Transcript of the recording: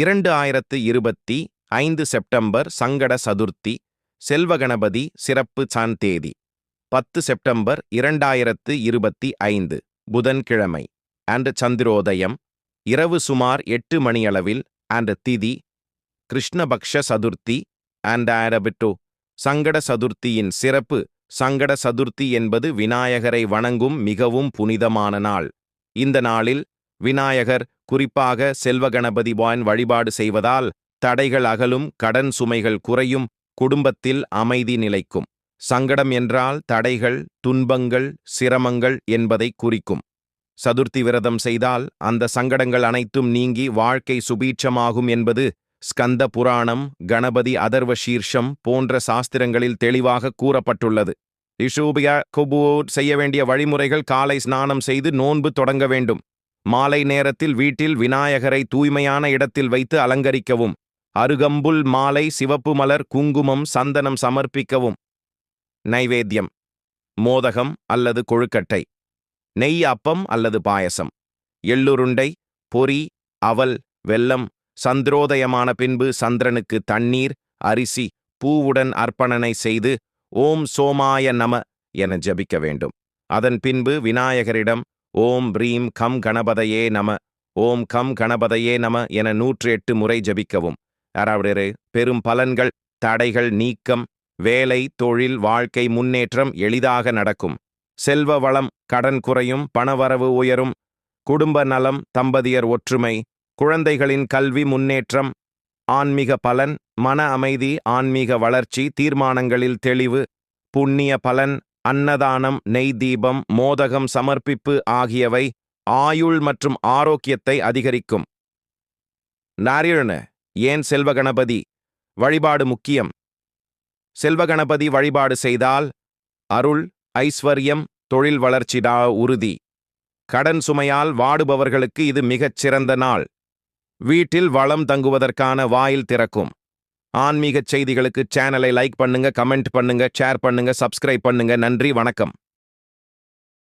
இரண்டு ஆயிரத்து இருபத்தி ஐந்து செப்டம்பர் சங்கட சதுர்த்தி செல்வகணபதி சிறப்பு சான் தேதி. பத்து செப்டம்பர் இரண்டாயிரத்து இருபத்தி ஐந்து புதன்கிழமை. அண்ட் சந்திரோதயம் இரவு சுமார் எட்டு மணியளவில் அண்ட் திதி கிருஷ்ணபக்ஷ சதுர்த்தி அண்ட் ஆரபிட்டோ சங்கட சதுர்த்தியின் சிறப்பு. சங்கட சதுர்த்தி என்பது விநாயகரை வணங்கும் மிகவும் புனிதமான நாள். இந்த நாளில் விநாயகர் குறிப்பாக செல்வகணபதி வான் வழிபாடு செய்வதால் தடைகள் அகலும் கடன் சுமைகள் குறையும் குடும்பத்தில் அமைதி நிலைக்கும். சங்கடம் என்றால் தடைகள் துன்பங்கள் சிரமங்கள் என்பதை குறிக்கும். சதுர்த்தி விரதம் செய்தால் அந்த சங்கடங்கள் அனைத்தும் நீங்கி வாழ்க்கை சுபீட்சமாகும் என்பது ஸ்கந்த புராணம் கணபதி அதர்வ சீர்ஷம் போன்ற சாஸ்திரங்களில் தெளிவாக கூறப்பட்டுள்ளது. இஷூபியா குபூர் செய்ய வேண்டிய வழிமுறைகள் காலை ஸ்நானம் செய்து நோன்பு தொடங்க வேண்டும். மாலை நேரத்தில் வீட்டில் விநாயகரை தூய்மையான இடத்தில் வைத்து அலங்கரிக்கவும். அருகம்புல் மாலை சிவப்பு மலர் குங்குமம் சந்தனம் சமர்ப்பிக்கவும். நைவேத்தியம். மோதகம் அல்லது கொழுக்கட்டை. நெய் அப்பம் அல்லது பாயசம். எள்ளுருண்டை பொரி அவல் வெல்லம் சந்திரோதயமான பின்பு சந்திரனுக்கு தண்ணீர் அரிசி பூவுடன் அர்ப்பணனை செய்து ஓம் சோமாய நம என ஜபிக்க வேண்டும். அதன் பின்பு விநாயகரிடம் ஓம் பிரீம் கம் கணபதையே நம ஓம் கம் கணபதையே நம என நூற்றி எட்டு முறை ஜபிக்கவும். அதாவது பெரும் பலன்கள் தடைகள் நீக்கம் வேலை தொழில் வாழ்க்கை முன்னேற்றம் எளிதாக நடக்கும். செல்வ வளம் கடன் குறையும் பணவரவு உயரும் குடும்ப நலம் தம்பதியர் ஒற்றுமை குழந்தைகளின் கல்வி முன்னேற்றம் ஆன்மீக பலன் மன அமைதி ஆன்மீக வளர்ச்சி தீர்மானங்களில் தெளிவு புண்ணிய பலன் அன்னதானம் நெய் தீபம் மோதகம் சமர்ப்பிப்பு ஆகியவை ஆயுள் மற்றும் ஆரோக்கியத்தை அதிகரிக்கும். நாரியண ஏன் செல்வகணபதி வழிபாடு முக்கியம்? செல்வகணபதி வழிபாடு செய்தால் அருள் ஐஸ்வர்யம் தொழில் வளர்ச்சிடா உறுதி. கடன் சுமையால் வாடுபவர்களுக்கு இது மிகச் சிறந்த நாள். வீட்டில் வளம் தங்குவதற்கான வாயில் திறக்கும். ஆன்மீகச் செய்திகளுக்கு சேனலை லைக் பண்ணுங்க கமெண்ட் பண்ணுங்க ஷேர் பண்ணுங்க சப்ஸ்கிரைப் பண்ணுங்க. நன்றி வணக்கம்.